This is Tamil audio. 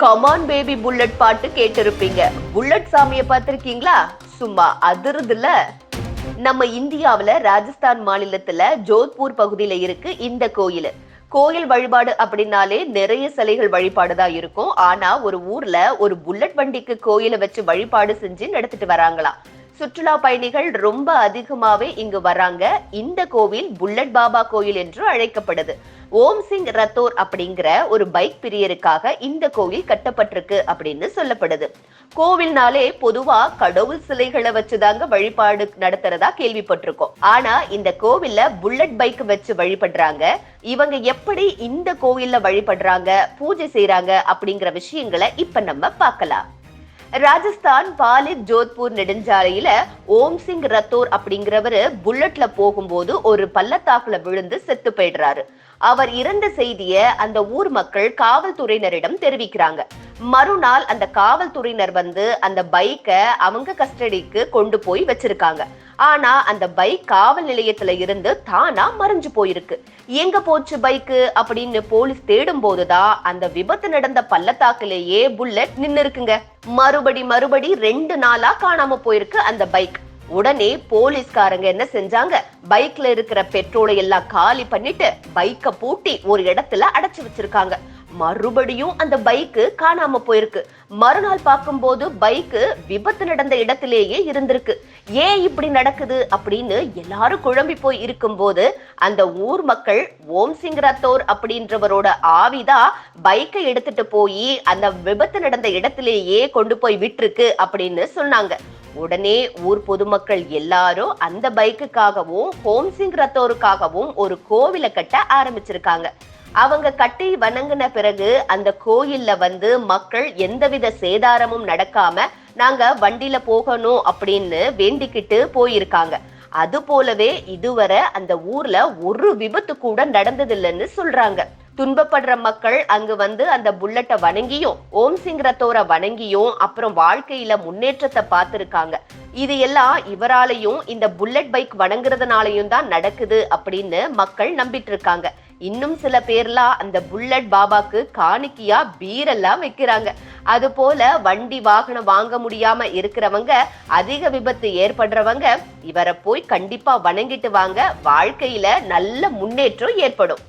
கமான் பேபி புல்லட் பாட்டு கேட்டிருப்பீங்க. புல்லட் சாமியை பார்த்திருக்கீங்களா? சும்மா அதிருதுல. நம்ம இந்தியாவில் ராஜஸ்தான் மாநிலத்துல ஜோத்பூர் பகுதியில இருக்கு இந்த கோயில். கோயில் வழிபாடு அப்படின்னாலே நிறைய சிலைகள் வழிபாடு தான் இருக்கும். ஆனா ஒரு ஊர்ல ஒரு புல்லட் வண்டிக்கு கோயிலை வச்சு வழிபாடு செஞ்சு நடத்திட்டு வராங்களாம். சுற்றுலா பயணிகள் ரொம்ப அதிகமாவே இங்கு வராங்க. இந்த கோவில் புல்லட் பாபா கோயில் என்று அழைக்கப்படுது. ஓம் சிங் ரத்தோர் அப்படிங்கிற ஒரு பைக் பிரியருக்காக இந்த கோவில் கட்டப்பட்டிருக்கு அப்படின்னு சொல்லப்படுது. கோவில்னாலே பொதுவா கடவுள் சிலைகளை வச்சுதாங்க வழிபாடு நடத்துறதா கேள்விப்பட்டிருக்கோம். ஆனா இந்த கோவில்ல புல்லட் பைக் வச்சு வழிபடுறாங்க. இவங்க எப்படி இந்த கோவில்ல வழிபடுறாங்க பூஜை செய்யறாங்க அப்படிங்கிற விஷயங்களை இப்ப நம்ம பார்க்கலாம். ராஜஸ்தான் பாலித் ஜோத்பூர் நெடுஞ்சாலையில ஓம் சிங் ரத்தோர் அப்படிங்கிறவரு புல்லட்ல போகும்போது ஒரு பள்ளத்தாக்குல விழுந்து செத்து போயிடுறாரு. அவர் இறந்த செய்திய அந்த ஊர் மக்கள் காவல்துறையினரிடம் தெரிவிக்கிறாங்க. மறுநாள் அந்த காவல்துறையினர் வந்து அந்த பைக்கை அவங்க கஸ்டடிக்கு கொண்டு போய் வச்சிருக்காங்க. ஆனா அந்த பைக் காவல் நிலையத்துல இருந்து தானா மறைஞ்சு போயிருக்கு. எங்க போச்சு பைக்கு? அப்படின்னு போலீஸ் தேடும் போதுதான் அந்த விபத்து நடந்த பள்ளத்தாக்குலேயே புல்லட் நின்னு இருக்குங்க மறுபடி மறுபடி ரெண்டு நாளா காணாம போயிருக்கு அந்த பைக். உடனே போலீஸ்காரங்க என்ன செஞ்சாங்க? பைக்ல இருக்கிற பெட்ரோலை எல்லாம் காலி பண்ணிட்டு பைக்கை பூட்டி ஒரு இடத்துல அடைச்சு வச்சிருக்காங்க. மறுபடியும் அந்த பைக்கு காணாம போயிருக்கு. மறுநாள் பார்க்கும்போது பைக்கு விபத்து நடந்த இடத்திலேயே இருந்திருக்கு. ஏன் இப்படி நடக்குது அப்படின்னு எல்லாரும் குழம்பி போய் இருக்கும்போது அந்த ஊர் மக்கள் ஓம் சிங் ரத்தோர் அப்படின்றவரோட ஆவிதான் பைக்கை எடுத்துட்டு போய் அந்த விபத்து நடந்த இடத்திலேயே கொண்டு போய் விட்டுருக்கு அப்படின்னு சொன்னாங்க. உடனே ஊர் பொதுமக்கள் எல்லாரும் அந்த பைக்குக்காகவும் ஹோம் சிங் ரத்தோருக்காகவும் ஒரு கோவிலை கட்ட ஆரம்பிச்சிருக்காங்க. அவங்க கட்டி வணங்கின பிறகு அந்த கோயில்ல வந்து மக்கள் எந்தவித சேதாரமும் நடக்காம நாங்க வண்டியில போகணும் அப்படின்னு வேண்டிக்கிட்டு போயிருக்காங்க. அது போலவே இதுவரை அந்த ஊர்ல ஒரு விபத்து கூட நடந்ததில்லைன்னு சொல்றாங்க. துன்பப்படுற மக்கள் அங்கு வந்து அந்த புல்லட்டை வணங்கியும் ஓம் சிங் ரத்தோரை வணங்கியும் அப்புறம் வாழ்க்கையில முன்னேற்றத்தை பார்த்துருக்காங்க. இது எல்லாம் இவராலையும் இந்த புல்லட் பைக் வணங்குறதுனாலையும் தான் நடக்குது அப்படின்னு மக்கள் நம்பிட்டு இருக்காங்க இன்னும் சில பேர்லாம் அந்த புல்லட் பாபாக்கு காணிக்கையா பீரெல்லாம் வைக்கிறாங்க. அது போல வண்டி வாகனம் வாங்க முடியாம இருக்கிறவங்க அதிக விபத்து ஏற்படுறவங்க இவரை போய் கண்டிப்பா வணங்கிட்டு வாங்க. வாழ்க்கையில நல்ல முன்னேற்றம் ஏற்படும்.